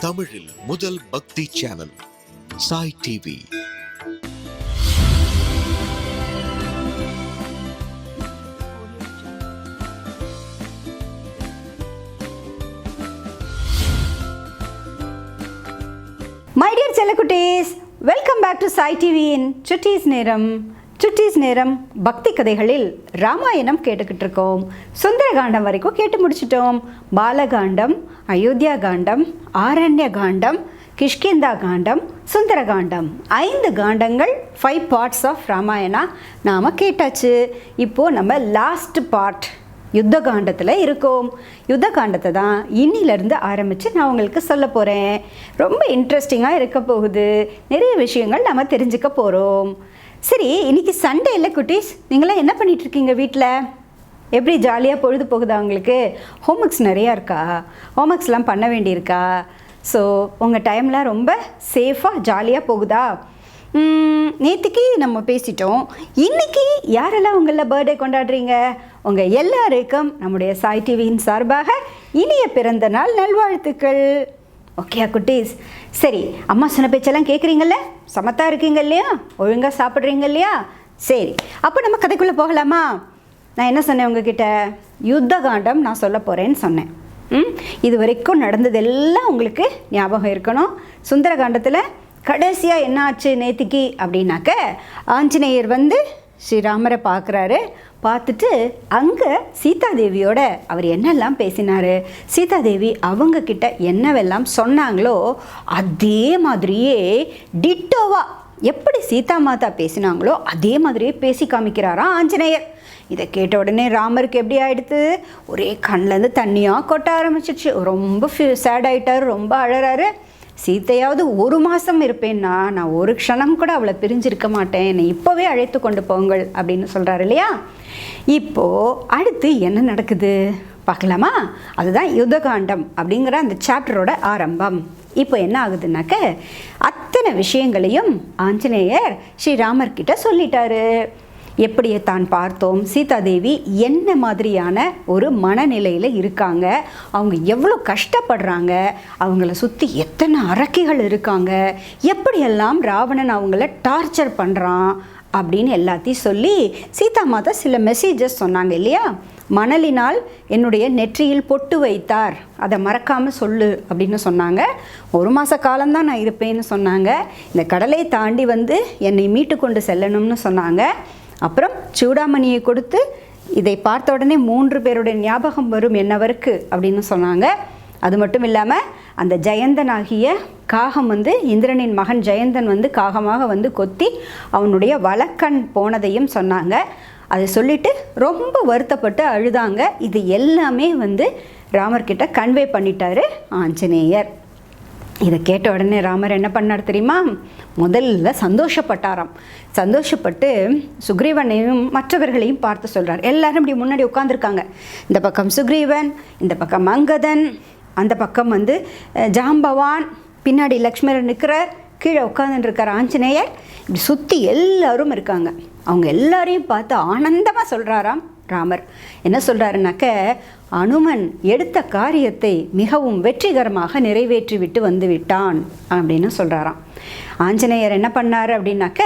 தமிழில் முதல் பக்தி channel Sai TV. My dear செல்லக்குட்டீஸ் welcome back to Sai டிவியின் சுட்டீஸ் நேரம். சுட்டீஸ் நேரம் பக்தி கதைகளில் ராமாயணம் கேட்டுக்கிட்டு இருக்கோம் சுந்தரகாண்டம் வரைக்கும் கேட்டு முடிச்சிட்டோம். பாலகாண்டம் அயோத்தியா காண்டம் ஆரண்ய காண்டம் கிஷ்கிந்தா காண்டம் சுந்தரகாண்டம் ஐந்து காண்டங்கள் ஃபைவ் பார்ட்ஸ் ஆஃப் ராமாயணா நாம் கேட்டாச்சு. இப்போது நம்ம லாஸ்ட் பார்ட் யுத்த காண்டத்தில் இருக்கோம். யுத்த காண்டத்தை தான் இன்னிலிருந்து ஆரம்பித்து நான் உங்களுக்கு சொல்ல போகிறேன் ரொம்ப இன்ட்ரெஸ்டிங்காக இருக்க போகுது. நிறைய விஷயங்கள் நம்ம தெரிஞ்சுக்க போகிறோம் சரி இன்னைக்கு சண்டே இல்லை குட்டீஸ்? நீங்களாம் என்ன பண்ணிட்டு இருக்கீங்க வீட்டில் எப்படி ஜாலியாக பொழுது போகுதா உங்களுக்கு? ஹோம்ஒர்க்ஸ் நிறையா இருக்கா? ஹோம்ஒர்க்ஸ்லாம் பண்ண வேண்டியிருக்கா? ஸோ உங்கள் டைம்லாம் ரொம்ப சேஃபாக ஜாலியாக போகுதா? நேற்றுக்கு நம்ம பேசிட்டோம். இன்னைக்கு யாரெல்லாம் உங்களில் பர்த்டே கொண்டாடுறீங்க? உங்கள் எல்லாருக்கும் நம்முடைய சாய் டிவியின் சார்பாக இனிய பிறந்த நாள் நல்வாழ்த்துக்கள். ஓகேயா குட்டீஸ்? சரி அம்மா சொன்ன பேச்செல்லாம் கேட்குறீங்கல்ல சமத்தா இருக்கீங்க இல்லையா? ஒழுங்காக சாப்பிட்றீங்க இல்லையா? சரி அப்போ நம்ம கதைக்குள்ளே போகலாமா? நான் என்ன சொன்னேன் உங்ககிட்ட? யுத்த காண்டம் நான் சொல்ல போகிறேன்னு சொன்னேன். ம்? இது வரைக்கும் நடந்ததெல்லாம் உங்களுக்கு ஞாபகம் இருக்கணும். சுந்தரகாண்டத்தில் கடைசியாக என்ன ஆச்சு நேத்திக்கு அப்படின்னாக்க ஆஞ்சநேயர் வந்து ஸ்ரீராமரை பார்க்குறாரு. பார்த்துட்டு அங்கே சீதாதேவியோட அவர் என்னெல்லாம் பேசினார்? சீதாதேவி அவங்க கிட்ட என்னவெல்லாம் சொன்னாங்களோ அதே மாதிரியே டிட்டோவா எப்படி சீதா மாதா பேசினாங்களோ அதே மாதிரியே பேசி காமிக்கிறாராம் ஆஞ்சநேயர். இதை கேட்ட உடனே ராமருக்கு எப்படி ஆயிடுத்து? ஒரே கண்ணிலேருந்து தண்ணியாக கொட்ட ஆரம்பிச்சிச்சு ரொம்ப சேட் ஆகிட்டார் ரொம்ப அழறாரு. சீத்தையாவது ஒரு மாதம் இருப்பேன்னா நான் ஒரு க்ஷணம் கூட அவளை பிரிஞ்சிருக்க மாட்டேன். என்னை இப்போவே அழைத்து கொண்டு போங்கள் அப்படின்னு சொல்கிறாரு இல்லையா? இப்போது அடுத்து என்ன நடக்குது? பார்க்கலாமா? அதுதான் யுத்தகாண்டம் அப்படிங்கிற அந்த சாப்டரோட ஆரம்பம். இப்போ என்ன ஆகுதுன்னாக்க அத்தனை விஷயங்களையும் ஆஞ்சநேயர் ஸ்ரீராமர்கிட்ட சொல்லிட்டாரு. எப்படியே தான் பார்த்தோம். சீதாதேவி என்ன மாதிரியான ஒரு மனநிலையில் இருக்காங்க? அவங்க எவ்வளோ கஷ்டப்படுறாங்க? அவங்கள சுற்றி எத்தனை அரக்கிகள் இருக்காங்க? எப்படியெல்லாம் ராவணன் அவங்கள டார்ச்சர் பண்ணுறான் அப்படின்னு எல்லாத்தையும் சொல்லி சீதா மாதா சில மெசேஜஸ் சொன்னாங்க இல்லையா? மணலினால் என்னுடைய நெற்றியில் பொட்டு வைத்தார். அதை மறக்காமல் சொல்லு அப்படின்னு சொன்னாங்க. ஒரு மாத காலம்தான் நான் இருப்பேன்னு சொன்னாங்க. இந்த கடலை தாண்டி வந்து என்னை மீட்டு கொண்டு செல்லணும்னு சொன்னாங்க. அப்புறம் சூடாமணியை கொடுத்து இதை பார்த்த உடனே மூன்று பேருடைய ஞாபகம் வரும் என்னவருக்கு அப்படின்னு சொன்னாங்க. அது மட்டும் இல்லாமல் அந்த ஜெயந்தன் ஆகிய காகம் வந்து இந்திரனின் மகன் ஜெயந்தன் வந்து காகமாக வந்து கொத்தி அவனுடைய வழக்கண் போனதையும் சொன்னாங்க. அதை சொல்லிட்டு ரொம்ப வருத்தப்பட்டு அழுதாங்க. இது எல்லாமே வந்து ராமர்கிட்ட கன்வே பண்ணிட்டாரு ஆஞ்சநேயர். இதை கேட்ட உடனே ராமர் என்ன பண்ணார் தெரியுமா? முதல்ல சந்தோஷப்பட்டாராம். சந்தோஷப்பட்டு சுக்ரீவனையும் மற்றவர்களையும் பார்த்து சொல்கிறார் எல்லாரும் இப்படி முன்னாடி உட்காந்துருக்காங்க இந்த பக்கம் சுக்ரீவன் இந்த பக்கம் அங்கதன் அந்த பக்கம் வந்து ஜாம்பவான் பின்னாடி லக்ஷ்மணர் நிற்கிறார் கீழே உட்காந்துருக்கார் ஆஞ்சநேயர். இப்படி சுற்றி எல்லாரும் இருக்காங்க. அவங்க எல்லாரையும் பார்த்து ஆனந்தமாக சொல்கிறாராம் ராமர். என்ன சொல்கிறாருனாக்க அனுமன் எடுத்த காரியத்தை மிகவும் வெற்றிகரமாக நிறைவேற்றிவிட்டு வந்துவிட்டான் வந்து விட்டான் அப்படின்னு சொல்கிறாராம் ஆஞ்சநேயர் என்ன பண்ணார் அப்படின்னாக்க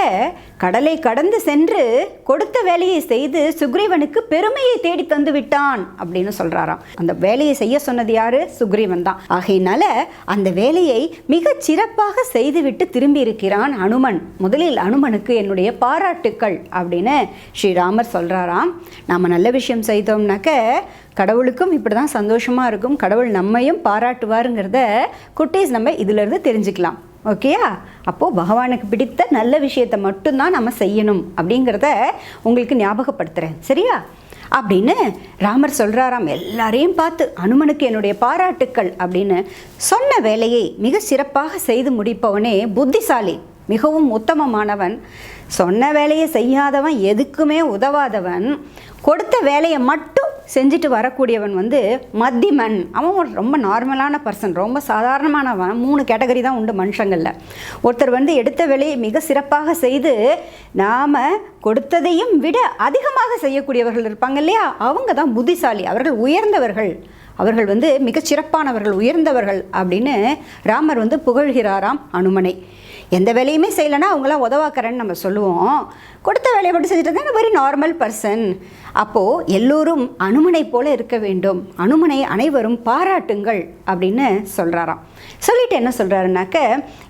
கடலை கடந்து சென்று கொடுத்த வேலையை செய்து சுக்ரீவனுக்கு பெருமையை தேடி தந்து விட்டான் அப்படின்னு சொல்கிறாராம் அந்த வேலையை செய்ய சொன்னது யாரு? சுக்ரீவன் தான். ஆகையினால அந்த வேலையை மிகச் சிறப்பாக செய்துவிட்டு திரும்பி இருக்கிறான் அனுமன். முதலில் அனுமனுக்கு என்னுடைய பாராட்டுக்கள் அப்படின்னு ஸ்ரீராமர் சொல்கிறாராம் நாம் நல்ல விஷயம் செய்தோம்னாக்க கடவுளுக்கும் இப்படி தான் சந்தோஷமாக இருக்கும். கடவுள் நம்மையும் பாராட்டுவாருங்கிறத குட்டீஸ் நம்ம இதிலிருந்து தெரிஞ்சுக்கலாம். ஓகேயா அப்போது பகவானுக்கு பிடித்த நல்ல விஷயத்தை மட்டும்தான் நம்ம செய்யணும் அப்படிங்கிறத உங்களுக்கு ஞாபகப்படுத்துகிறேன் சரியா? அப்படின்னு ராமர் சொல்கிறாராம் எல்லாரையும் பார்த்து அனுமனுக்கு என்னுடைய பாராட்டுக்கள் அப்படின்னு சொன்ன வேலையை மிக சிறப்பாக செய்து முடிப்பவனே புத்திசாலி மிகவும் உத்தமமானவன். சொன்ன வேலையை செய்யாதவன் எதுக்குமே உதவாதவன். கொடுத்த வேலையை மட்டும் செஞ்சுட்டு வரக்கூடியவன் வந்து மத்திமன். அவன் ஒரு ரொம்ப நார்மலான பர்சன் ரொம்ப சாதாரணமானவன். மூணு கேட்டகரி தான் உண்டு மனுஷங்களில். ஒருத்தர் வந்து எடுத்த வேலையை மிக சிறப்பாக செய்து நாம் கொடுத்ததையும் விட அதிகமாக செய்யக்கூடியவர்கள் இருப்பாங்க இல்லையா? அவங்க தான் புத்திசாலி. அவர்கள் உயர்ந்தவர்கள். அவர்கள் வந்து மிகச் சிறப்பானவர்கள் உயர்ந்தவர்கள் அப்படின்னு ராமர் வந்து புகழ்கிறாராம் அனுமனை. எந்த வேலையுமே செய்யலைன்னா அவங்களாம் உதவாக்கறேன்னு நம்ம சொல்லுவோம். கொடுத்த வேலையை மட்டும் செஞ்சுட்டு இருந்தால் வெரி நார்மல் பர்சன் அப்போது எல்லோரும் அனுமனை போல இருக்க வேண்டும். அனுமனை அனைவரும் பாராட்டுங்கள் அப்படின்னு சொல்கிறாராம் சொல்லிட்டு என்ன சொல்கிறாருனாக்க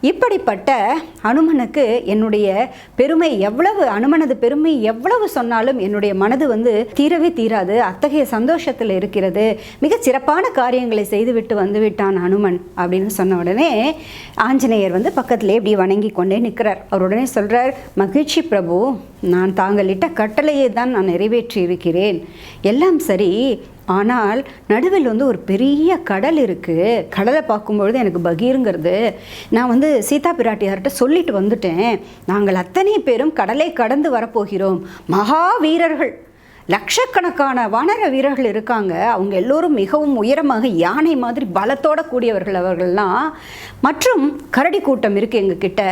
இப்படிப்பட்ட அனுமனுக்கு என்னுடைய பெருமை எவ்வளவு அனுமனது பெருமை எவ்வளவு சொன்னாலும் என்னுடைய மனது வந்து தீரவே தீராது. அத்தகைய சந்தோஷத்தில் இருக்கிறது. மிக சிறப்பான காரியங்களை செய்துவிட்டு வந்து விட்டான் அனுமன் அப்படின்னு சொன்ன உடனே ஆஞ்சநேயர் வந்து பக்கத்திலே இப்படி வணங்கி கொண்டே நிற்கிறார். அவர் உடனே சொல்கிறார் மகிழ்ச்சி பிரபு நான் தாங்களிட்ட கட்டளையை தான் நான் நிறைவேற்றியிருக்கிறேன். எல்லாம் சரி. ஆனால் நடுவில் வந்து ஒரு பெரிய கடல் இருக்குது கடலை பார்க்கும்பொழுது எனக்கு பகீருங்கிறது. நான் வந்து சீதா பிராட்டியார்கிட்ட சொல்லிட்டு வந்துட்டேன். நாங்கள் அத்தனை பேரும் கடலை கடந்து வரப்போகிறோம். மகா வீரர்கள். லட்சக்கணக்கான வானர வீரர்கள் இருக்காங்க. அவங்க எல்லோரும் மிகவும் உயரமாக யானை மாதிரி பலத்தோட கூடியவர்கள் அவர்கள்லாம். மற்றும் கரடி கூட்டம் இருக்குது எங்ககிட்ட.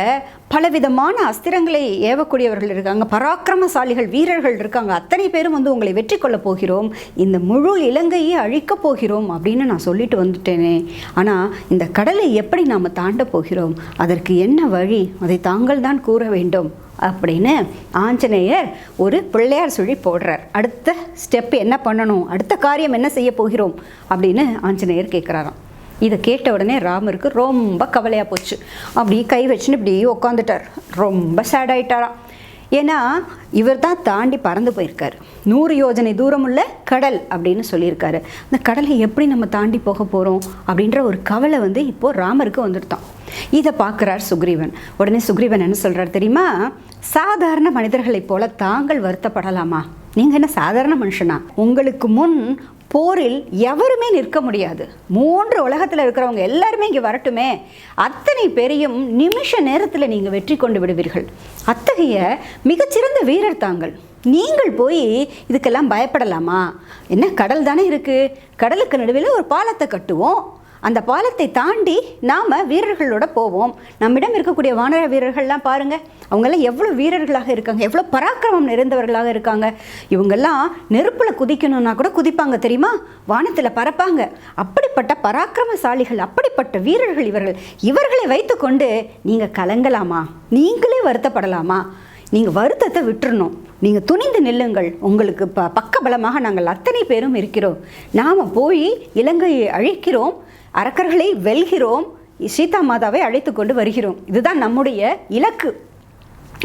பலவிதமான அஸ்திரங்களை ஏவக்கூடியவர்கள் இருக்காங்க. பராக்கிரமசாலிகள் வீரர்கள் இருக்காங்க. அத்தனை பேரும் வந்து உங்களை வெற்றி கொள்ளப் போகிறோம். இந்த முழு இலங்கையை அழிக்கப் போகிறோம் அப்படின்னு நான் சொல்லிட்டு வந்துட்டேனே. ஆனால் இந்த கடலை எப்படி நாம் தாண்ட போகிறோம்? அதற்கு என்ன வழி? அதை தாங்கள் தான் கூற வேண்டும். அப்படின்னு ஆஞ்சநேயர் ஒரு பிள்ளையார் சுழி போடுறார். அடுத்த ஸ்டெப் என்ன பண்ணணும்? அடுத்த காரியம் என்ன செய்ய போகிறோம்? அப்படின்னு ஆஞ்சநேயர் கேட்குறாராம் இதை கேட்ட உடனே ராமருக்கு ரொம்ப கவலையாக போச்சு. அப்படி கை வச்சுன்னு இப்படி உட்காந்துட்டார் ரொம்ப சேட் ஆகிட்டாராம் ஏன்னா இவர் தான் தாண்டி பறந்து போயிருக்காரு. நூறு யோஜனை தூரமுள்ள கடல் அப்படின்னு சொல்லியிருக்காரு. அந்த கடலை எப்படி நம்ம தாண்டி போக போகிறோம் அப்படின்ற ஒரு கவலை வந்து இப்போது ராமருக்கு வந்துடுதான் இதை பார்க்குறார் சுக்ரீவன். உடனே சுக்ரீவன் என்ன சொல்கிறார் தெரியுமா? சாதாரண மனிதர்களைப் போல தாங்கள் வருத்தப்படலாமா? நீங்கள் என்ன சாதாரண மனுஷனா? உங்களுக்கு முன் போரில் எவருமே நிற்க முடியாது. மூன்று உலகத்தில் இருக்கிறவங்க எல்லாருமே இங்கே வரட்டுமே. அத்தனை பேரையும் நிமிஷ நேரத்தில் நீங்கள் வெற்றி கொண்டு விடுவீர்கள். அத்தகைய மிகச்சிறந்த வீரர் தாங்கள். நீங்கள் போய் இதுக்கெல்லாம் பயப்படலாமா? என்ன கடல் தானே இருக்குது கடலுக்கு நடுவில் ஒரு பாலத்தை கட்டுவோம். அந்த பாலத்தை தாண்டி நாம் வீரர்களோட போவோம். நம்மிடம் இருக்கக்கூடிய வானர வீரர்கள்லாம் பாருங்கள் அவங்கெல்லாம் எவ்வளோ வீரர்களாக இருக்காங்க. எவ்வளோ பராக்கிரமம் நிறைந்தவர்களாக இருக்காங்க. இவங்கெல்லாம் நெருப்பில் குதிக்கணும்னா கூட குதிப்பாங்க தெரியுமா? வானத்தில் பறப்பாங்க. அப்படிப்பட்ட பராக்கிரமசாலிகள் அப்படிப்பட்ட வீரர்கள் இவர்கள். இவர்களை வைத்துக்கொண்டு நீங்கள் கலங்கலாமா? நீங்களே வருத்தப்படலாமா? நீங்கள் வருத்தத்தை விட்டுறணும். நீங்கள் துணிந்து நில்லுங்கள். உங்களுக்கு ப பக்கபலமாக நாங்கள் அத்தனை பேரும் இருக்கிறோம். நாம் போய் இலங்கையை அழிக்கிறோம். அரக்கர்களை வெல்கிறோம் சீதா மாதாவை அழைத்து கொண்டு வருகிறோம். இதுதான் நம்முடைய இலக்கு.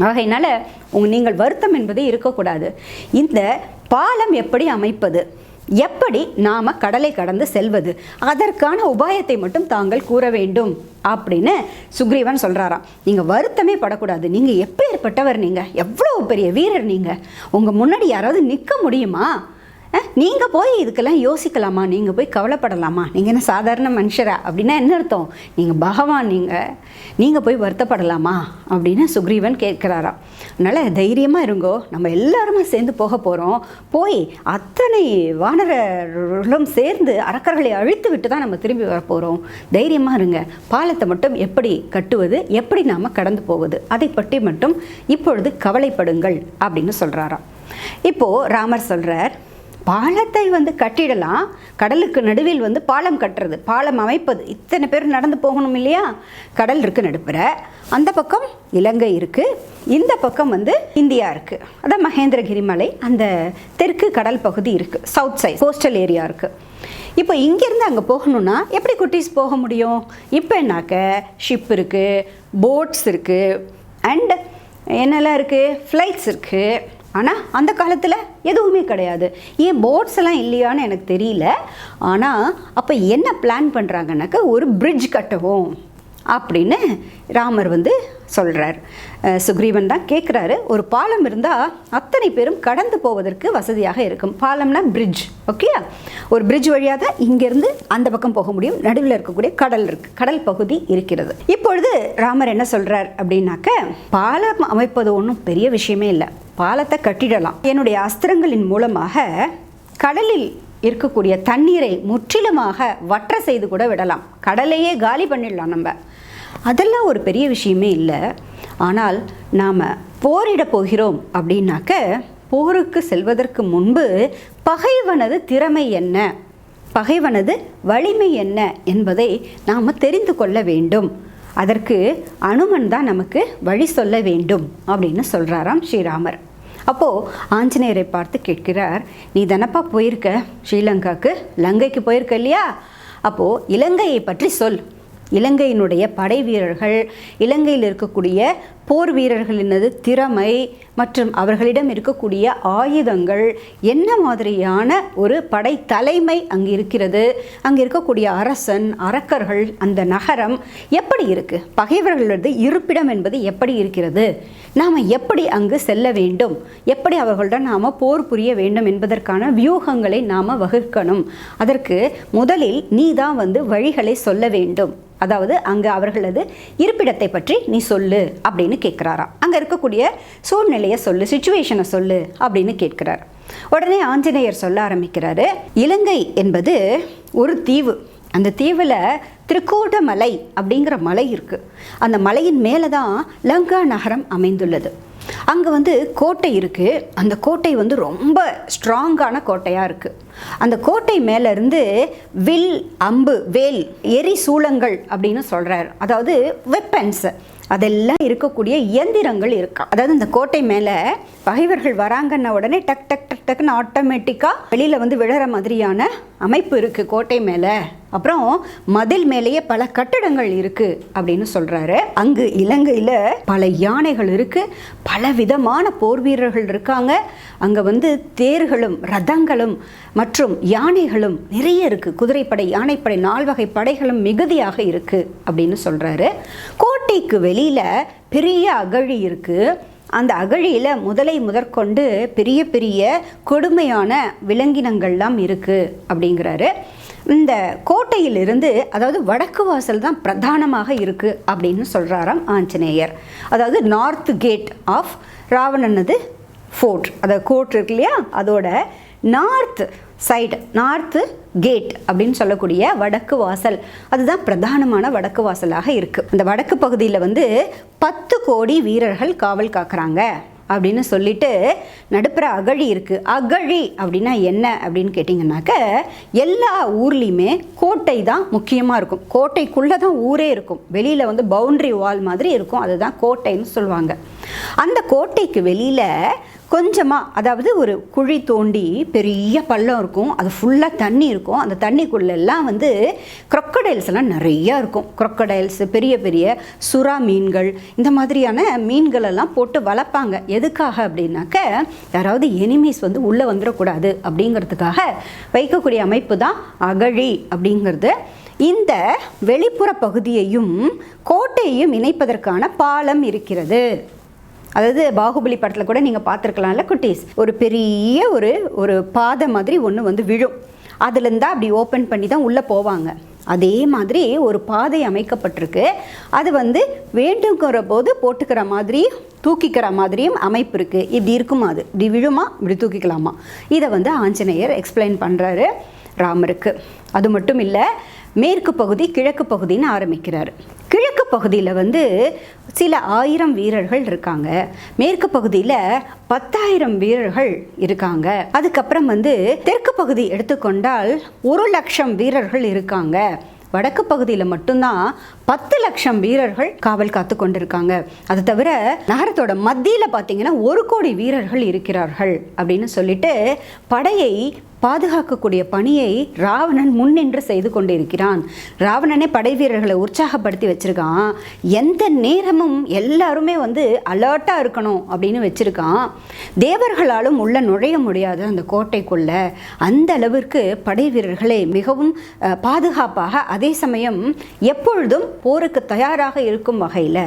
ஆகையினால் உங்க நீங்கள் வருத்தம் என்பது இருக்கக்கூடாது. இந்த பாலம் எப்படி அமைப்பது? எப்படி நாம் கடலை கடந்து செல்வது? அதற்கான உபாயத்தை மட்டும் தாங்கள் கூற வேண்டும் அப்படின்னு சுக்ரீவன் சொல்கிறாராம் நீங்கள் வருத்தமே படக்கூடாது. நீங்கள் எப்பேற்பட்டவர் நீங்கள் எவ்வளோ பெரிய வீரர் நீங்கள் உங்கள் முன்னாடி யாராவது நிற்க முடியுமா? நீங்கள் போய் இதுக்கெல்லாம் யோசிக்கலாமா? நீங்கள் போய் கவலைப்படலாமா? நீங்கள் என்ன சாதாரண மனுஷரா? அப்படின்னா என்ன அர்த்தம்? நீங்கள் பகவான் நீங்கள் நீங்கள் போய் வருத்தப்படலாமா? அப்படின்னு சுக்ரீவன் கேட்குறாராம். அதனால் தைரியமாக இருங்கோ. நம்ம எல்லாருமே சேர்ந்து போக போகிறோம் போய் அத்தனை வானரர்களும் சேர்ந்து அரக்கர்களை அழித்து விட்டு தான் நம்ம திரும்பி வர போகிறோம் தைரியமாக இருங்க. பாலத்தை மட்டும் எப்படி கட்டுவது? எப்படி நாம் கடந்து போவது? அதை பற்றி மட்டும் இப்பொழுது கவலைப்படுங்கள் அப்படின்னு சொல்கிறாராம் இப்போது ராமர் சொல்கிறார் பாலத்தை வந்து கட்டிடலாம். கடலுக்கு நடுவில் வந்து பாலம் கட்டுறது பாலம் அமைப்பது. இத்தனை பேர் நடந்து போகணும் இல்லையா? கடல் இருக்குது நடுப்புற. அந்த பக்கம் இலங்கை இருக்குது இந்த பக்கம் வந்து இந்தியா இருக்குது அதான் மகேந்திரகிரி மலை அந்த தெற்கு கடல் பகுதி இருக்குது சவுத் சைட் கோஸ்டல் ஏரியா இருக்குது இப்போ இங்கேருந்து அங்கே போகணுன்னா எப்படி குட்டீஸ் போக முடியும்? இப்போ என்னாக்க? ஷிப் இருக்குது போட்ஸ் இருக்குது அண்ட் என்னெல்லாம் இருக்குது ஃப்ளைட்ஸ் இருக்குது ஆனால் அந்த காலத்தில் எதுவுமே கிடையாது. ஏன் போட்ஸ் எல்லாம் இல்லையான்னு எனக்கு தெரியல. ஆனால் அப்போ என்ன பிளான் பண்ணுறாங்கனாக்கா ஒரு பிரிட்ஜ் கட்டவும். அப்படின்னு ராமர் வந்து சொல்கிறார் சுக்ரீவன் தான் கேட்குறாரு ஒரு பாலம் இருந்தால் அத்தனை பேரும் கடந்து போவதற்கு வசதியாக இருக்கும். பாலம்னா பிரிட்ஜ் ஓகே ஒரு பிரிட்ஜ் வழியாக தான் இங்கேருந்து அந்த பக்கம் போக முடியும். நடுவில் இருக்கக்கூடிய கடல் இருக்கு கடல் பகுதி இருக்கிறது. இப்பொழுது ராமர் என்ன சொல்கிறார் அப்படின்னாக்க பாலம் அமைப்பது ஒன்றும் பெரிய விஷயமே இல்லை. பாலத்தை கட்டிடலாம். என்னுடைய அஸ்திரங்களின் மூலமாக கடலில் இருக்கக்கூடிய தண்ணீரை முற்றிலுமாக வற்ற செய்து கூட விடலாம். கடலையே காலி பண்ணிடலாம் நம்ம. அதெல்லாம் ஒரு பெரிய விஷயமே இல்லை. ஆனால் நாம் போரிட போகிறோம் அப்படின்னாக்க போருக்கு செல்வதற்கு முன்பு பகைவனது திறமை என்ன? பகைவனது வலிமை என்ன என்பதை நாம் தெரிந்து கொள்ள வேண்டும். அதற்கு அனுமன் தான் நமக்கு வழி சொல்ல வேண்டும் அப்படின்னு சொல்கிறாராம் ஸ்ரீராமர். அப்போது ஆஞ்சநேயரை பார்த்து கேட்கிறார் நீ தானப்பா போயிருக்க? ஸ்ரீலங்காக்கு? லங்கைக்கு போயிருக்க இல்லையா? அப்போது இலங்கையை பற்றி சொல். இலங்கையினுடைய படை வீரர்கள் இலங்கையில் இருக்கக்கூடிய போர் வீரர்களினது திறமை மற்றும் அவர்களிடம் இருக்கக்கூடிய ஆயுதங்கள் என்ன மாதிரியான ஒரு படை தலைமை அங்கு இருக்கிறது? அங்கே இருக்கக்கூடிய அரசன் அரக்கர்கள் அந்த நகரம் எப்படி இருக்கு? பகைவர்களது இருப்பிடம் என்பது எப்படி இருக்கிறது? நாம் எப்படி அங்கு செல்ல வேண்டும்? எப்படி அவர்களுடன் நாம் போர் புரிய வேண்டும் என்பதற்கான வியூகங்களை நாம் வகுக்கணும். அதற்கு முதலில் நீ தான் வந்து வழிகளை சொல்ல வேண்டும். அதாவது அங்கே அவர்களது இருப்பிடத்தை பற்றி நீ சொல்லு அப்படின்னு கேட்குறாராம் அங்கே இருக்கக்கூடிய சூழ்நிலையை சொல்லு சுச்சுவேஷனை சொல்லு அப்படின்னு கேட்குறார். உடனே ஆஞ்சநேயர் சொல்ல ஆரம்பிக்கிறாரு இலங்கை என்பது ஒரு தீவு. அந்த தீவில் திருக்கோட்டமலை அப்படிங்கிற மலை இருக்குது அந்த மலையின் மேலே தான் லங்கா நகரம் அமைந்துள்ளது. அங்கே வந்து கோட்டை இருக்குது அந்த கோட்டை வந்து ரொம்ப ஸ்ட்ராங்கான கோட்டையாக இருக்குது அந்த கோட்டை மேலேருந்து வில் அம்பு வேல் எரி சூளங்கள் அப்படின்னு சொல்கிறார் அதாவது வெப்பன்ஸ் அதெல்லாம் இருக்கக்கூடிய இயந்திரங்கள் இருக்கா? அதாவது இந்த கோட்டை மேலே பகைவர்கள் வராங்கன்ன உடனே டக் டக் டக் டக்குன்னு ஆட்டோமேட்டிக்காக வெளியில் வந்து விழற மாதிரியான அமைப்பு இருக்குது கோட்டை மேலே. அப்புறம் மதில் மேலேயே பல கட்டடங்கள் இருக்குது அப்படின்னு சொல்கிறாரு அங்கு இலங்கையில் பல யானைகள் இருக்குது பல விதமான போர் வீரர்கள் இருக்காங்க. அங்கே வந்து தேர்களும் ரதங்களும் மற்றும் யானைகளும் நிறைய இருக்குது குதிரைப்படை யானைப்படை நால்வகை படைகளும் மிகுதியாக இருக்குது அப்படின்னு சொல்கிறாரு கோட்டைக்கு வெளியில் பெரிய அகழி இருக்குது அந்த அகழியில் முதலை முதற்கொண்டு பெரிய பெரிய கொடுமையான விலங்கினங்கள்லாம் இருக்குது அப்படிங்கிறாரு. இந்த கோட்டையிலிருந்து அதாவது வடக்கு வாசல் தான் பிரதானமாக இருக்குது அப்படின்னு சொல்கிறாராம் ஆஞ்சநேயர். அதாவது நார்த் கேட் ஆஃப் ராவணனது ஃபோர்ட் அதாவது கோர்ட் இருக்கு இல்லையா? அதோட நார்த் சைடு நார்த்து கேட் அப்படின்னு சொல்லக்கூடிய வடக்கு வாசல். அதுதான் பிரதானமான வடக்கு வாசலாக இருக்குது அந்த வடக்கு பகுதியில் வந்து பத்து கோடி வீரர்கள் காவல் காக்குறாங்க. அப்படின்னு சொல்லிட்டு நடுப்புற அகழி இருக்குது அகழி அப்படின்னா என்ன அப்படின்னு கேட்டிங்கனாக்க எல்லா ஊர்லேயுமே கோட்டை தான் முக்கியமாக இருக்கும். கோட்டைக்குள்ளே தான் ஊரே இருக்கும். வெளியில் வந்து பவுண்ட்ரி வால் மாதிரி இருக்கும். அதுதான் கோட்டைன்னு சொல்லுவாங்க. அந்த கோட்டைக்கு வெளியில் கொஞ்சமாக அதாவது ஒரு குழி தோண்டி பெரிய பள்ளம் இருக்கும் அது ஃபுல்லாக தண்ணி இருக்கும். அந்த தண்ணிக்குள்ளெல்லாம் வந்து க்ரொக்கடைல்ஸ் எல்லாம் நிறையா இருக்கும். க்ரொக்கடைல்ஸ் பெரிய பெரிய சுறா மீன்கள் இந்த மாதிரியான மீன்களெல்லாம் போட்டு வளர்ப்பாங்க. எதுக்காக அப்படின்னாக்க யாராவது எனிமீஸ் வந்து உள்ளே வந்துடக்கூடாது அப்படிங்கிறதுக்காக வைக்கக்கூடிய அமைப்பு தான் அகழி அப்படிங்கிறது. இந்த வெளிப்புற பகுதியையும் கோட்டையையும் இணைப்பதற்கான பாலம் இருக்கிறது. அதாவது பாகுபலி படத்தில் கூட நீங்கள் பார்த்துருக்கலாம்ல குட்டீஸ்? ஒரு பெரிய ஒரு ஒரு பாதை மாதிரி ஒன்று வந்து விழும். அதுலேருந்தா அப்படி ஓப்பன் பண்ணி தான் உள்ளே போவாங்க. அதே மாதிரி ஒரு பாதை அமைக்கப்பட்டிருக்கு. அது வந்து வேண்டுங்கிற போது போட்டுக்கிற மாதிரி தூக்கிக்கிற மாதிரியும் அமைப்பு இருக்குது இப்படி இருக்குமா அது? இப்படி விழுமா? இப்படி தூக்கிக்கலாமா? இதை வந்து ஆஞ்சநேயர் எக்ஸ்பிளைன் பண்ணுறாரு ராமருக்கு. அது மட்டும் இல்லை மேற்கு பகுதி கிழக்கு பகுதின்னு ஆரம்பிக்கிறார். கிழக்கு பகுதியில் வந்து சில ஆயிரம் வீரர்கள் இருக்காங்க. மேற்கு பகுதியில் பத்தாயிரம் வீரர்கள் இருக்காங்க. அதுக்கப்புறம் வந்து தெற்கு பகுதி எடுத்துக்கொண்டால் ஒரு லட்சம் வீரர்கள் இருக்காங்க. வடக்கு பகுதியில் மட்டும்தான் பத்து லட்சம் வீரர்கள் காவல் காத்து கொண்டிருக்காங்க. அது தவிர நகரத்தோட மத்தியில் பார்த்தீங்கன்னா ஒரு கோடி வீரர்கள் இருக்கிறார்கள் அப்படின்னு சொல்லிட்டு படையை பாதுகாக்கக்கூடிய பணியை ராவணன் முன்னின்று செய்து கொண்டிருக்கிறான். ராவணனே படை வீரர்களை உற்சாகப்படுத்தி வச்சிருக்கான். எந்த நேரமும் எல்லாருமே வந்து அலர்ட்டாக இருக்கணும் அப்படின்னு வச்சிருக்கான். தேவர்களாலும் உள்ள நுழைய முடியாது அந்த கோட்டைக்குள்ள. அந்த அளவிற்கு படை வீரர்களை மிகவும் பாதுகாப்பாக அதே சமயம் எப்பொழுதும் போருக்கு தயாராக இருக்கும் வகையில்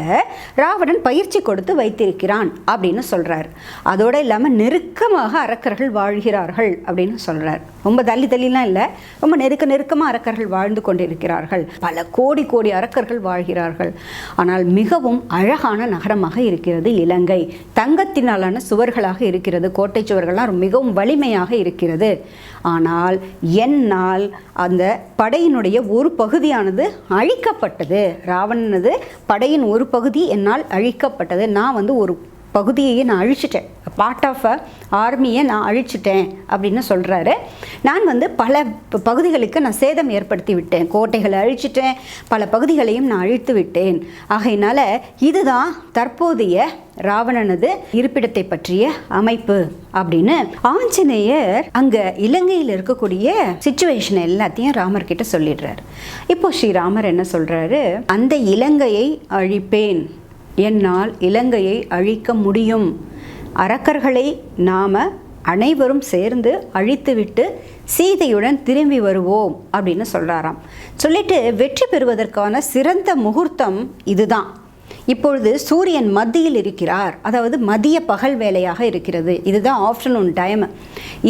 ராவணன் பயிற்சி கொடுத்து வைத்திருக்கிறான் அப்படின்னு சொல்கிறார் அதோடு இல்லாமல் நெருக்கமாக அரக்கர்கள் வாழ்கிறார்கள் அப்படின்னு சொல்கிறார் ரொம்ப தள்ளி தள்ளிலாம் இல்லை. ரொம்ப நெருக்க நெருக்கமாக அரக்கர்கள் வாழ்ந்து கொண்டிருக்கிறார்கள். பல கோடி கோடி அரக்கர்கள் வாழ்கிறார்கள். ஆனால் மிகவும் அழகான நகரமாக இருக்கிறது இலங்கை. தங்கத்தினாலான சுவர்களாக இருக்கிறது. கோட்டை சுவர்கள்லாம் மிகவும் வலிமையாக இருக்கிறது. ஆனால் என்னால் அந்த படையினுடைய ஒரு பகுதியானது அழிக்கப்பட்டது. ராவணனது படையின் ஒரு பகுதி என்னால் அழிக்கப்பட்டது. நான் வந்து ஒரு பகுதியையே நான் அழிச்சிட்டேன். பார்ட் ஆஃப் அ ஆர்மியை நான் அழிச்சிட்டேன் அப்படின்னு சொல்கிறாரு நான் வந்து பல பகுதிகளுக்கு நான் சேதம் ஏற்படுத்தி விட்டேன். கோட்டைகளை அழிச்சிட்டேன். பல பகுதிகளையும் நான் அழித்து விட்டேன். ஆகையினால இதுதான் தற்போதைய ராவணனது இருப்பிடத்தை பற்றிய அமைப்பு அப்படின்னு ஆஞ்சநேயர் அங்கே இலங்கையில் இருக்கக்கூடிய சுச்சுவேஷன் எல்லாத்தையும் ராமர் கிட்ட சொல்லிடுறாரு. இப்போ ஸ்ரீராமர் என்ன சொல்கிறாரு அந்த இலங்கையை அழிப்பேன். என்னால் இலங்கையை அழிக்க முடியும். அரக்கர்களை நாம அனைவரும் சேர்ந்து அழித்துவிட்டு சீதையுடன் திரும்பி வருவோம் அப்படின்னு சொல்கிறாராம் சொல்லிட்டு வெற்றி பெறுவதற்கான சிறந்த முகூர்த்தம் இதுதான். இப்பொழுது சூரியன் மத்தியில் இருக்கிறார். அதாவது மதிய பகல் வேலையாக இருக்கிறது. இதுதான் ஆஃப்டர்நூன் டைம்.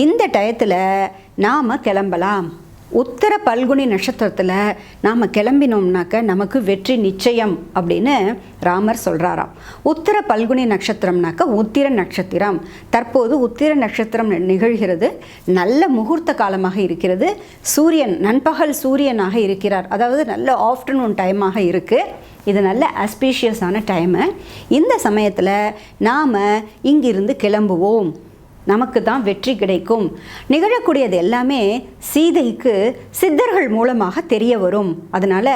இந்த டயத்தில் நாம் கிளம்பலாம். உத்தர பல்குனி நட்சத்திரத்தில் நாம் கிளம்பினோம்னாக்க நமக்கு வெற்றி நிச்சயம் அப்படின்னு ராமர் சொல்கிறாராம் உத்தர பல்குனி நட்சத்திரம்னாக்க உத்திர நட்சத்திரம். தற்போது உத்திர நட்சத்திரம் நிகழ்கிறது. நல்ல முகூர்த்த காலமாக இருக்கிறது. சூரியன் நண்பகல் சூரியனாக இருக்கிறார். அதாவது நல்ல ஆஃப்டர்நூன் டைமாக இருக்குது இது நல்ல அஸ்பீஷியஸான டைமு இந்த சமயத்தில் நாம் இங்கிருந்து கிளம்புவோம். நமக்கு தான் வெற்றி கிடைக்கும். நிகழக்கூடியது எல்லாமே சீதைக்கு சித்தர்கள் மூலமாக தெரிய வரும். அதனால்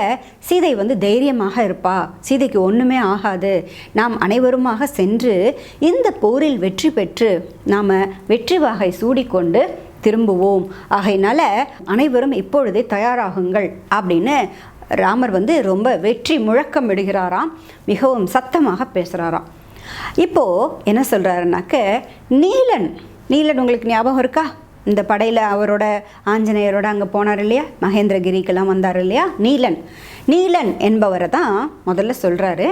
சீதை வந்து தைரியமாக இருப்பா. சீதைக்கு ஒன்றுமே ஆகாது. நாம் அனைவருமாக சென்று இந்த போரில் வெற்றி பெற்று நாம் வெற்றி வாகை சூடிக்கொண்டு திரும்புவோம். ஆகையினால அனைவரும் இப்பொழுதே தயாராகுங்கள் அப்படின்னு ராமர் வந்து ரொம்ப வெற்றி முழக்கம் விடுகிறாராம் மிகவும் சத்தமாக பேசுகிறாராம் இப்போது என்ன சொல்கிறாருனாக்க நீலன் நீலன் உங்களுக்கு ஞாபகம் இருக்கா? இந்த படையில் அவரோட ஆஞ்சநேயரோட அங்கே போனார் இல்லையா? மகேந்திரகிரிக்கெல்லாம் வந்தார் இல்லையா? நீலன். நீலன் என்பவரை தான் முதல்ல சொல்கிறாரு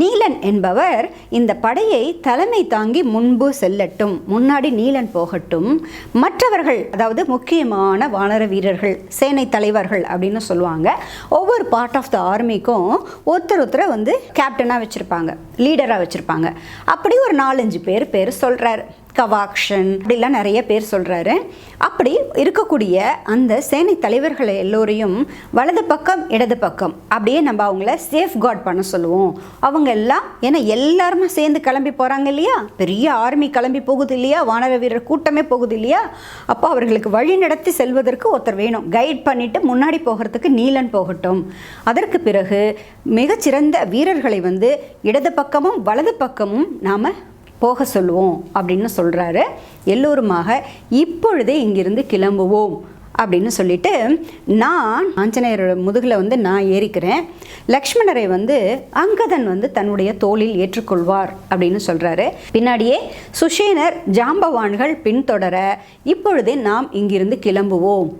நீலன் என்பவர் இந்த படையை தலைமை தாங்கி முன்பு செல்லட்டும். முன்னாடி நீலன் போகட்டும். மற்றவர்கள் அதாவது முக்கியமான வானர வீரர்கள் சேனை தலைவர்கள் அப்படின்னு சொல்லுவாங்க. ஒவ்வொரு பார்ட் ஆஃப் த ஆர்மிக்கும் ஒருத்தர் ஒருத்தரை வந்து கேப்டனாக வச்சுருப்பாங்க. லீடராக வச்சுருப்பாங்க. அப்படி ஒரு நாலஞ்சு பேர் பேர் சொல்கிறாரு கவாக்ஷன் அப்படிலாம் நிறைய பேர் சொல்கிறாரு அப்படி இருக்கக்கூடிய அந்த சேனை தலைவர்களை எல்லோரையும் வலது பக்கம் இடது பக்கம் அப்படியே நம்ம அவங்கள சேஃப் கார்ட் பண்ண சொல்லுவோம். அவங்க எல்லாம் ஏன்னா எல்லாருமே சேர்ந்து கிளம்பி போகிறாங்க இல்லையா? பெரிய ஆர்மி கிளம்பி போகுது இல்லையா? வானர வீரர் கூட்டமே போகுது இல்லையா? அப்போ அவர்களுக்கு வழி நடத்தி செல்வதற்கு ஒருத்தர் வேணும். கைட் பண்ணிட்டு முன்னாடி போகிறதுக்கு நீலன் போகட்டும். அதற்கு பிறகு மிகச்சிறந்த வீரர்களை வந்து இடது பக்கமும் வலது பக்கமும் நாம் போக சொல்லுவோம் அப்படின்னு சொல்கிறாரு எல்லோருமாக இப்பொழுதே இங்கிருந்து கிளம்புவோம் அப்படின்னு சொல்லிட்டு நான் ஆஞ்சநேயரோட முதுகில் வந்து நான் ஏறிக்கிறேன். லக்ஷ்மணரை வந்து அங்கதன் வந்து தன்னுடைய தோளில் ஏற்றுக்கொள்வார் அப்படின்னு சொல்கிறாரு பின்னாடியே சுஷேனர் ஜாம்பவான்கள் பின்தொடர இப்பொழுதே நாம் இங்கிருந்து கிளம்புவோம்.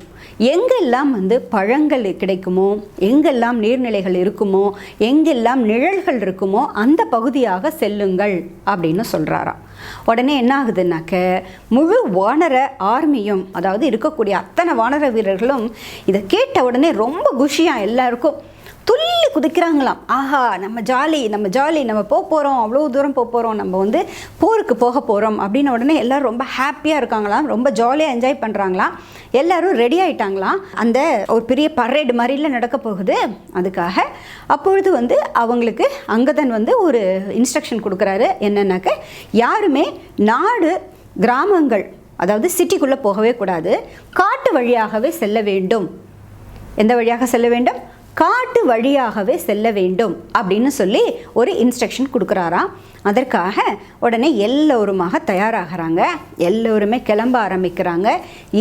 எங்கெல்லாம் வந்து பழங்கள் கிடைக்குமோ எங்கெல்லாம் நீர்நிலைகள் இருக்குமோ எங்கெல்லாம் நிழல்கள் இருக்குமோ அந்த பகுதியாக செல்லுங்கள் அப்படின்னு சொல்கிறாராம் உடனே என்ன ஆகுதுனாக்க முழு வானர ஆர்மியும் அதாவது இருக்கக்கூடிய அத்தனை வானர வீரர்களும் இதை கேட்ட உடனே ரொம்ப குஷியாக எல்லாருக்கும் துள்ளி குதிக்கிறாங்களாம். ஆஹா நம்ம ஜாலி நம்ம ஜாலி நம்ம போக போகிறோம் அவ்வளோ தூரம் போக போகிறோம் நம்ம வந்து போருக்கு போக போகிறோம் அப்படின்ன உடனே எல்லோரும் ரொம்ப ஹாப்பியாக இருக்காங்களாம் ரொம்ப ஜாலியாக என்ஜாய் பண்ணுறாங்களாம் எல்லாரும் ரெடி ஆகிட்டாங்களாம் அந்த ஒரு பெரிய பரேடு மாதிரிலாம் நடக்க போகுது. அதுக்காக அப்பொழுது வந்து அவங்களுக்கு அங்கதன் வந்து ஒரு இன்ஸ்ட்ரக்ஷன் கொடுக்குறாரு. என்னன்னாக்க யாருமே நாடு கிராமங்கள் அதாவது சிட்டிக்குள்ளே போகவே கூடாது. காட்டு வழியாகவே செல்ல வேண்டும். எந்த வழியாக செல்ல வேண்டும்? காட்டு வழியாகவே செல்ல வேண்டும் அப்படின்னு சொல்லி ஒரு இன்ஸ்ட்ரக்ஷன் கொடுக்குறாராம். அதற்காக உடனே எல்லோருமாக தயாராகிறாங்க. எல்லோருமே கிளம்ப ஆரம்பிக்கிறாங்க.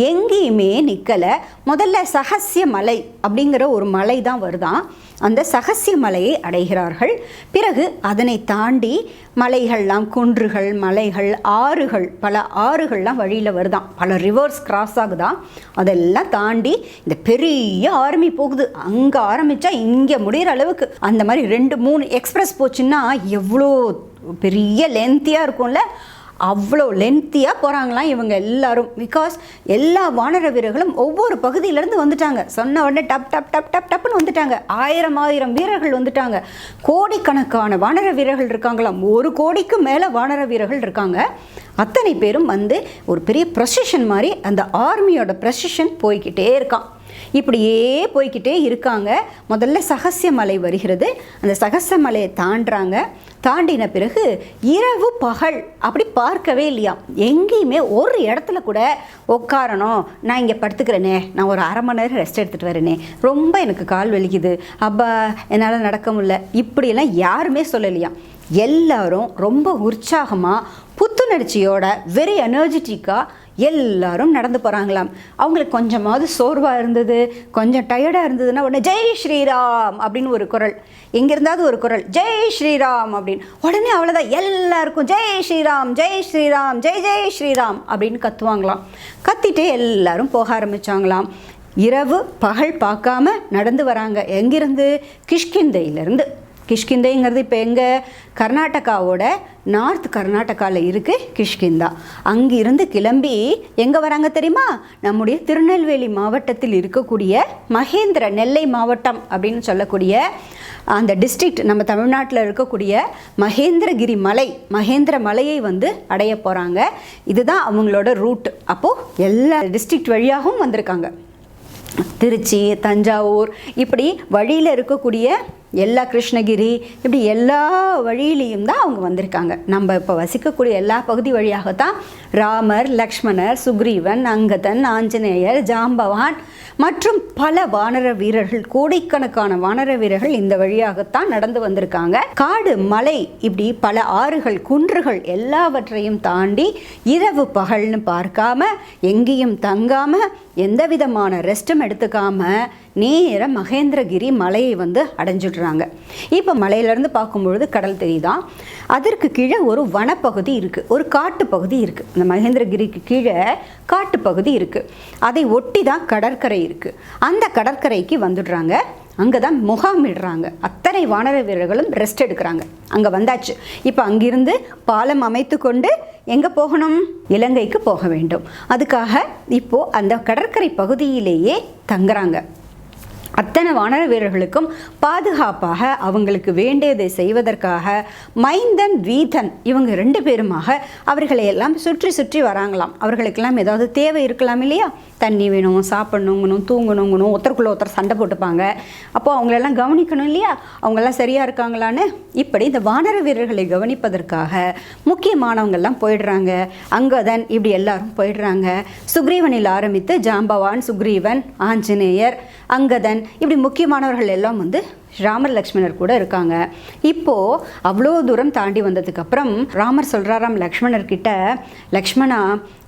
எங்கேயுமே நிற்கலை முதல்ல சகசிய மலை அப்படிங்கிற ஒரு மலை தான் வருதான் அந்த சகசிய மலையை அடைகிறார்கள். பிறகு அதனை தாண்டி மலைகள்லாம் குன்றுகள் மலைகள் ஆறுகள் பல ஆறுகள்லாம் வழியில் வருதான் பல ரிவர்ஸ் கிராஸ் ஆகுதான் அதெல்லாம் தாண்டி இந்த பெரிய ஆர்மி போகுது. அங்கே ஆரம்பித்தா இங்கே முடிகிற அளவுக்கு. அந்த மாதிரி ரெண்டு மூணு எக்ஸ்பிரஸ் போச்சுன்னா எவ்வளோ பெரிய லென்த்தியாக இருக்கும்ல? அவ்வளோ லென்த்தியாக போகிறாங்களாம் இவங்க எல்லாரும். பிகாஸ் எல்லா வானர வீரர்களும் ஒவ்வொரு பகுதியிலேருந்து வந்துட்டாங்க. சொன்ன உடனே டப் டப் டப் டப் டப்னு வந்துட்டாங்க. ஆயிரம் ஆயிரம் வீரர்கள் வந்துட்டாங்க. கோடிக்கணக்கான வானர வீரர்கள் இருக்காங்களாம். ஒரு கோடிக்கு மேலே வானர வீரர்கள் இருக்காங்க. அத்தனை பேரும் வந்து ஒரு பெரிய ப்ரொசிஷன் மாதிரி அந்த ஆர்மியோட ப்ரொசிஷன் போய்க்கிட்டே இருக்கான் இப்படியே போய்க்கிட்டே இருக்காங்க. முதல்ல சகசிய மலை வருகிறது. அந்த சகசிய மலையை தாண்டுறாங்க. தாண்டின பிறகு இரவு பகல் அப்படி பார்க்கவே இல்லையா? எங்கேயுமே ஒரு இடத்துல கூட உட்காரணும். நான் இங்கே படுத்துக்கிறேனே. நான் ஒரு அரை மணி நேரம் ரெஸ்ட் எடுத்துகிட்டு வரேனே. ரொம்ப எனக்கு கால் வலிக்குது. அப்பா என்னால் நடக்க முடியல. இப்படியெல்லாம் யாருமே சொல்லலையா? எல்லாரும் ரொம்ப உற்சாகமாக புத்துணர்ச்சியோட வெரி எனர்ஜெட்டிக்காக எல்லாரும் நடந்து போகிறாங்களாம் அவங்களுக்கு கொஞ்சமாவது சோர்வாக இருந்தது கொஞ்சம் டயர்டாக இருந்ததுன்னா உடனே ஜெய் ஸ்ரீராம் அப்படின்னு ஒரு குரல். எங்கிருந்தாவது ஒரு குரல் ஜெய் ஸ்ரீராம் அப்படின்னு. உடனே அவ்வளோதான் எல்லாருக்கும் ஜெய் ஸ்ரீராம் ஜெய் ஸ்ரீராம் ஜெய் ஜெய் ஸ்ரீராம் அப்படின்னு கத்துவாங்களாம். கத்திட்டே எல்லாரும் போக ஆரம்பித்தாங்களாம் இரவு பகல் பார்க்காம நடந்து வராங்க. எங்கிருந்து? கிஷ்கிந்தையிலேருந்து. கிஷ்கிந்தைங்கிறது இப்போ எங்கே கர்நாடகாவோட நார்த் கர்நாடகாவில் இருக்குது கிஷ்கிந்தா. அங்கிருந்து கிளம்பி எங்கே வராங்க தெரியுமா? நம்முடைய திருநெல்வேலி மாவட்டத்தில் இருக்கக்கூடிய மகேந்திர நெல்லை மாவட்டம் அப்படின்னு சொல்லக்கூடிய அந்த டிஸ்ட்ரிக்ட் நம்ம தமிழ்நாட்டில் இருக்கக்கூடிய மகேந்திரகிரி மலை மகேந்திர மலையை வந்து அடைய போகிறாங்க இதுதான் அவங்களோட ரூட் அப்போது எல்லா டிஸ்ட்ரிக்ட் வழியாகவும் வந்திருக்காங்க. திருச்சி தஞ்சாவூர் இப்படி வழியில் இருக்கக்கூடிய எல்லா கிருஷ்ணகிரி இப்படி எல்லா வழியிலையும் தான் அவங்க வந்திருக்காங்க. நம்ம இப்போ வசிக்கக்கூடிய எல்லா பகுதி வழியாகத்தான் ராமர் லக்ஷ்மணர் சுக்ரீவன் அங்கதன் ஆஞ்சநேயர் ஜாம்பவான் மற்றும் பல வானர வீரர்கள் கோடிக்கணக்கான வானர வீரர்கள் இந்த வழியாகத்தான் நடந்து வந்திருக்காங்க. காடு மலை இப்படி பல ஆறுகள் குன்றுகள் எல்லாவற்றையும் தாண்டி இரவு பகல்னு பார்க்காம எங்கேயும் தங்காமல் எந்த விதமான ரெஸ்ட்டும் எடுத்துக்காம நேர மகேந்திரகிரி மலையை வந்து அடைஞ்சிடுறாங்க. இப்போ மலையிலேருந்து பார்க்கும்பொழுது கடல் தெரியுதான் அதற்கு கீழே ஒரு வனப்பகுதி இருக்குது ஒரு காட்டு பகுதி இருக்குது இந்த மகேந்திரகிரிக்கு கீழே காட்டு பகுதி இருக்குது அதை ஒட்டி தான் கடற்கரை இருக்குது அந்த கடற்கரைக்கு வந்துடுறாங்க. அங்கே தான் முகாமிடுறாங்க அத்தனை வானர வீரர்களும் ரெஸ்ட் எடுக்கிறாங்க. அங்கே வந்தாச்சு. இப்போ அங்கிருந்து பாலம் அமைத்து கொண்டு எங்கே போகணும்? இலங்கைக்கு போக வேண்டும். அதுக்காக இப்போது அந்த கடற்கரை பகுதியிலேயே தங்குறாங்க. அத்தனை வானர வீரர்களுக்கும் பாதுகாப்பாக அவங்களுக்கு வேண்டியதை செய்வதற்காக மைந்தன் வீதன் இவங்க ரெண்டு பேருமாக அவர்களை எல்லாம் சுற்றி சுற்றி வராங்களாம். அவர்களுக்கெல்லாம் ஏதாவது தேவை இருக்கலாம் இல்லையா? தண்ணி வேணும் சாப்பிடணுங்கணும் தூங்கணுங்கணும் ஒருத்தருக்குள்ள ஒருத்தர் சண்டை போட்டுப்பாங்க. அப்போது அவங்களெல்லாம் கவனிக்கணும் இல்லையா? அவங்கெல்லாம் சரியாக இருக்காங்களான்னு? இப்படி இந்த வானர வீரர்களை கவனிப்பதற்காக முக்கியமானவங்கள்லாம் போயிடுறாங்க. அங்கதன் இப்படி எல்லாரும் போயிடுறாங்க. சுக்ரீவனில் ஆரம்பித்து ஜாம்பவான் சுக்ரீவன் ஆஞ்சநேயர் அங்கதன் இப்படி முக்கியமானவர்கள் எல்லாம் வந்து ராமர் லக்ஷ்மணர் கூட இருக்காங்க. இப்போது அவ்வளோ தூரம் தாண்டி வந்ததுக்கப்புறம் ராமர் சொல்கிறாராம் லக்ஷ்மணர்கிட்ட லக்ஷ்மணா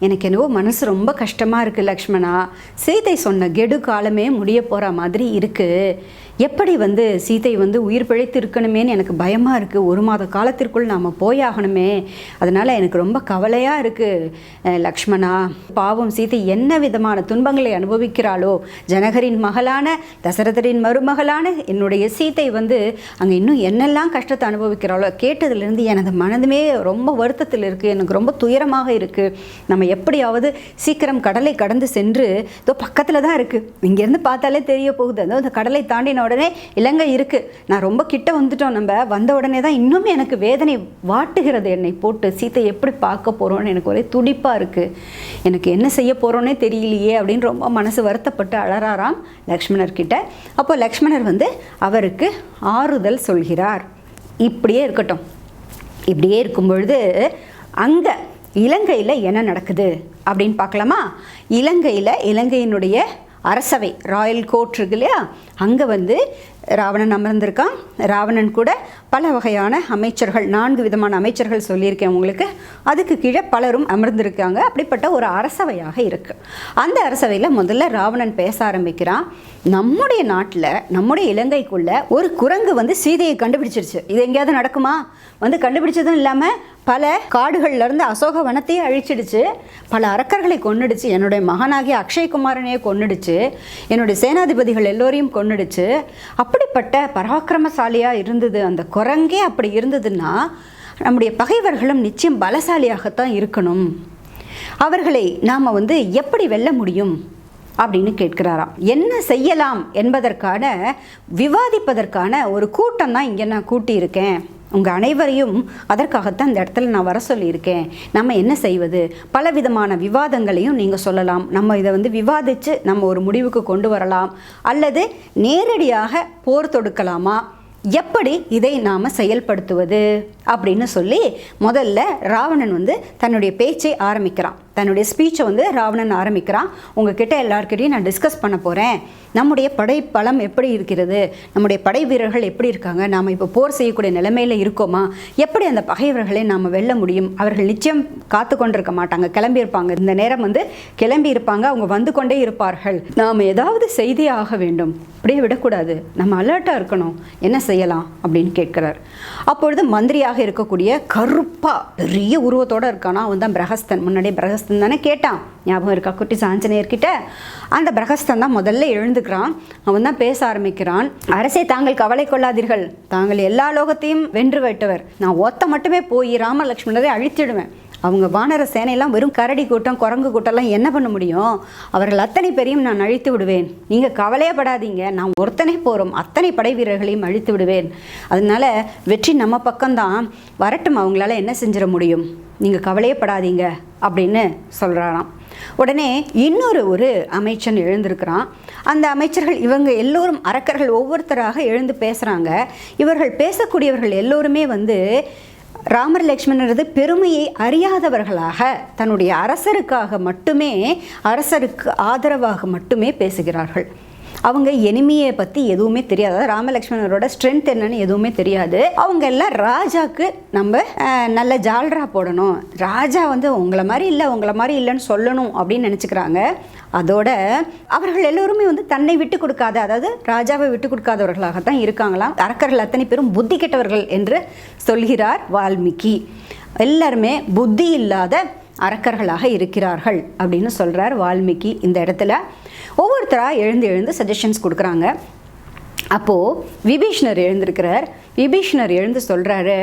எனக்கு என்னவோ மனசு ரொம்ப கஷ்டமாக இருக்குது லக்ஷ்மணா. சீதை சொன்ன கெடு காலமே முடிய போகிற மாதிரி இருக்குது எப்படி வந்து சீதை வந்து உயிர் பிழைத்து இருக்கணுமேன்னு எனக்கு பயமாக இருக்குது ஒரு மாத காலத்திற்குள் நாம் போயாகணுமே. அதனால் எனக்கு ரொம்ப கவலையாக இருக்குது லக்ஷ்மணா பாவம் சீதை என்ன விதமான துன்பங்களை அனுபவிக்கிறாளோ. ஜனகரின் மகளான தசரதரின் மருமகளான என்னுடைய சீத்தை வந்து அங்கே இன்னும் என்னெல்லாம் கஷ்டத்தை அனுபவிக்கிறாளோ கேட்டதுலேருந்து எனது மனதுமே ரொம்ப வருத்தத்தில் இருக்குது எனக்கு ரொம்ப துயரமாக இருக்குது நம்ம எப்படியாவது சீக்கிரம் கடலை கடந்து சென்று இதோ பக்கத்தில் தான் இருக்குது இங்கேருந்து பார்த்தாலே தெரிய போகுது. அதோ இந்த கடலை தாண்டின உடனே இலங்கை இருக்குது நான் ரொம்ப கிட்ட வந்துட்டோம் நம்ம. வந்த உடனே தான் இன்னும் எனக்கு வேதனை வாட்டுகிறது என்னை போட்டு சீத்தை எப்படி பார்க்க போகிறோன்னு எனக்கு ஒரே துடிப்பாக இருக்குது எனக்கு என்ன செய்ய போகிறோன்னே தெரியலையே அப்படின்னு ரொம்ப மனசு வருத்தப்பட்டு அழறாராம் லக்ஷ்மணர்கிட்ட. அப்போ லக்ஷ்மணர் வந்து அவர் அவருக்கு ஆறுதல் சொல்கிறார். இப்படியே இருக்கட்டும். இப்படியே இருக்கும் பொழுது அங்கே இலங்கையில் என்ன நடக்குது அப்படின்னு பார்க்கலாமா? இலங்கையில் இலங்கையினுடைய அரசவை ராயல் கோர்ட் இருக்கு இல்லையா? அங்கே வந்து ராவணன் அமர்ந்திருக்கான். ராவணன் கூட பல வகையான அமைச்சர்கள் நான்கு விதமான அமைச்சர்கள் சொல்லியிருக்கேன் உங்களுக்கு. அதுக்கு கீழே பலரும் அமர்ந்திருக்காங்க. அப்படிப்பட்ட ஒரு அரசவையாக இருக்குது அந்த அரசவையில் முதல்ல ராவணன் பேச ஆரம்பிக்கிறான். நம்முடைய நாட்டில் நம்முடைய இலங்கைக்குள்ளே ஒரு குரங்கு வந்து சீதையை கண்டுபிடிச்சிருச்சு. இது எங்கேயாவது நடக்குமா? வந்து கண்டுபிடிச்சதும் இல்லாமல் பல காடுகள்லேருந்து அசோக வனத்தையே அழிச்சிடுச்சு. பல அரக்கர்களை கொன்னுடுச்சு. என்னுடைய மகனாகிய அக்ஷயகுமாரனையே கொன்னுடுச்சு. என்னுடைய சேனாதிபதிகள் எல்லோரையும் கொன்னுடுச்சு. அப்படிப்பட்ட பராக்கிரமசாலியாக இருந்தது? அந்த குரங்கே அப்படி இருந்ததுன்னா நம்முடைய பகைவர்களும் நிச்சயம் பலசாலியாகத்தான் இருக்கணும். அவர்களை நாம் வந்து எப்படி வெல்ல முடியும்? அப்படின்னு கேட்கிறாராம். என்ன செய்யலாம் என்பதற்கான விவாதிப்பதற்கான ஒரு கூட்டம் தான் இங்கே நான் கூட்டியிருக்கேன். உங்கள் அனைவரையும் அதற்காகத்தான் இந்த இடத்துல நான் வர சொல்லியிருக்கேன். நம்ம என்ன செய்வது? பல விதமான விவாதங்களையும் நீங்கள் சொல்லலாம். நம்ம இதை வந்து விவாதித்து நம்ம ஒரு முடிவுக்கு கொண்டு வரலாம். அல்லது நேரடியாக போர் தொடுக்கலாமா? எப்படி இதை நாம் செயல்படுத்துவது? அப்படின்னு சொல்லி முதல்ல ராவணன் வந்து தன்னுடைய பேச்சை ஆரம்பிக்கிறான். தன்னுடைய ஸ்பீச்சை வந்து ராவணன் ஆரம்பிக்கிறான். உங்ககிட்ட எல்லாருக்கிட்டையும் நான் டிஸ்கஸ் பண்ண போகிறேன் நம்முடைய படைப்பலம் எப்படி இருக்கிறது? நம்முடைய படை வீரர்கள் எப்படி இருக்காங்க? நாம் இப்போ போர் செய்யக்கூடிய நிலைமையில் இருக்கோமா? எப்படி அந்த பகைவர்களை நாம் வெல்ல முடியும்? அவர்கள் நிச்சயம் காத்து கொண்டிருக்க மாட்டாங்க. கிளம்பியிருப்பாங்க. இந்த நேரம் வந்து கிளம்பி இருப்பாங்க அவங்க வந்து கொண்டே இருப்பார்கள். நாம் ஏதாவது செய்தி ஆக வேண்டும். அப்படியே விடக்கூடாது. நம்ம அலர்ட்டாக இருக்கணும். என்ன செய்யலாம்? அப்படின்னு கேட்குறார். அப்பொழுது மந்திரியாக இருக்கக்கூடிய கருப்பாக பெரிய உருவத்தோடு இருக்கானா? அவன் தான் பிரகஸ்தன். முன்னாடியே பிரகஸ்தன் தானே கேட்டான். ஞாபகம் இருக்கா? குட்டி ஆஞ்சநேயர்கிட்ட? அந்த பிரகஸ்தன் தான் முதல்ல எழுந்துக்கிறான். அவன் தான் பேச ஆரம்பிக்கிறான். அரசே தாங்கள் கவலை கொள்ளாதீர்கள். தாங்கள் எல்லா லோகத்தையும் வென்று விட்டவர் நான் ஒத்த மட்டுமே போய் ராம லக்ஷ்மணரை அழித்திடுவேன். அவங்க வானர சேனையெல்லாம் வெறும் கரடி கூட்டம் குரங்கு கூட்டம்லாம் என்ன பண்ண முடியும்? அவர்கள் அத்தனை பேரையும் நான் அழித்து விடுவேன். நீங்கள் கவலையப்படாதீங்க நான் ஒருத்தனை போகிறோம் அத்தனை படை வீரர்களையும் அழித்து விடுவேன். அதனால வெற்றி நம்ம பக்கம்தான். வரட்டும் அவங்களால என்ன செஞ்சிட முடியும்? நீங்கள் கவலையப்படாதீங்க அப்படின்னு சொல்கிறாராம் உடனே இன்னொரு ஒரு அமைச்சன் எழுந்திருக்கிறான். அந்த அமைச்சர்கள் இவங்க எல்லோரும் அரக்கர்கள் ஒவ்வொருத்தராக எழுந்து பேசுகிறாங்க இவர்கள் பேசக்கூடியவர்கள் எல்லோருமே வந்து ராமர் லக்ஷ்மணரது பெருமையை அறியாதவர்களாக தன்னுடைய அரசருக்காக மட்டுமே அரசருக்கு ஆதரவாக மட்டுமே பேசுகிறார்கள். அவங்க எனிமியை பற்றி எதுவுமே தெரியாது. அதாவது ராமலக்ஷ்மணரோட ஸ்ட்ரென்த் என்னன்னு எதுவுமே தெரியாது. அவங்க எல்லாம் ராஜாக்கு நம்ம நல்ல ஜால்ரா போடணும். ராஜா வந்து உங்களை மாதிரி இல்லை உங்களை மாதிரி இல்லைன்னு சொல்லணும் அப்படின்னு நினச்சிக்கிறாங்க. அதோட அவர்கள் எல்லோருமே வந்து தன்னை விட்டு கொடுக்காத அதாவது ராஜாவை விட்டு கொடுக்காதவர்களாக தான் இருக்காங்களாம். அரக்கர்கள் அத்தனை பேரும் புத்தி கெட்டவர்கள் என்று சொல்கிறார் வால்மீகி. எல்லாருமே புத்தி இல்லாத அரக்கர்களாக இருக்கிறார்கள் அப்படின்னு சொல்கிறார் வால்மீகி இந்த இடத்துல. ஒவ்வொருத்தராக எழுந்து எழுந்து சஜஷன்ஸ் கொடுக்குறாங்க. அப்போது விபீஷ்ணர் எழுந்திருக்கிறார். விபீஷ்ணர் எழுந்து சொல்கிறாரு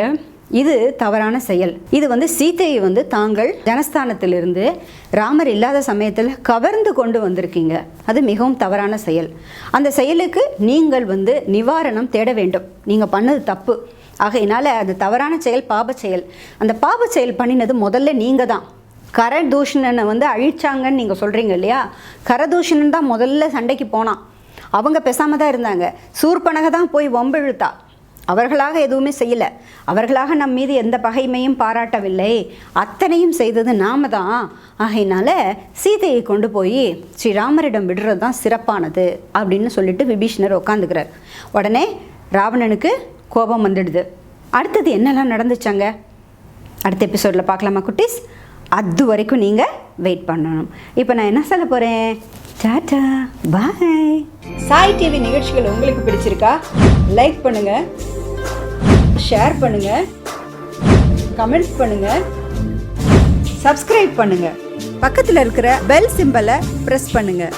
இது தவறான செயல். இது வந்து சீதையை வந்து தாங்கள் ஜனஸ்தானத்திலிருந்து ராமர் இல்லாத சமயத்தில் கவர்ந்து கொண்டு வந்திருக்கீங்க. அது மிகவும் தவறான செயல். அந்த செயலுக்கு நீங்கள் வந்து நிவாரணம் தேட வேண்டும். நீங்கள் பண்ணது தப்பு. ஆகையினால அது தவறான செயல் பாப செயல். அந்த பாப செயல் பண்ணினது முதல்ல நீங்கள் தான் கரதூஷணனை வந்து அழிச்சாங்கன்னு நீங்கள் சொல்கிறீங்க இல்லையா? கரதூஷணன் தான் முதல்ல சண்டைக்கு போனான். அவங்க பேசாமல் தான் இருந்தாங்க. சூர்பனக தான் போய் வம்பிழுத்தா அவர்களாக எதுவுமே செய்யலை. அவர்களாக நம் மீது எந்த பகைமையும் பாராட்டவில்லை. அத்தனையும் செய்தது நாம தான். ஆகையினால சீதையை கொண்டு போய் ஸ்ரீராமரிடம் விடுறது தான் சிறப்பானது அப்படின்னு சொல்லிட்டு விபீஷ்ணர் உட்காந்துக்கிறார் உடனே ராவணனுக்கு கோபம் வந்துடுது. அடுத்தது என்னெல்லாம் நடந்துச்சாங்க? அடுத்த எபிசோடில் பார்க்கலாமா குட்டீஸ்? அது வரைக்கும் நீங்கள் வெயிட் பண்ணணும். இப்போ நான் என்ன சொல்ல போகிறேன் டாட்டா பாய் சாய் டிவி நிகழ்ச்சிகள் உங்களுக்கு பிடிச்சிருக்கா? லைக் பண்ணுங்கள் ஷேர் பண்ணுங்கள் கமெண்ட்ஸ் பண்ணுங்கள் சப்ஸ்கிரைப் பண்ணுங்கள் பக்கத்தில் இருக்கிற பெல் சிம்பலை ப்ரெஸ் பண்ணுங்கள்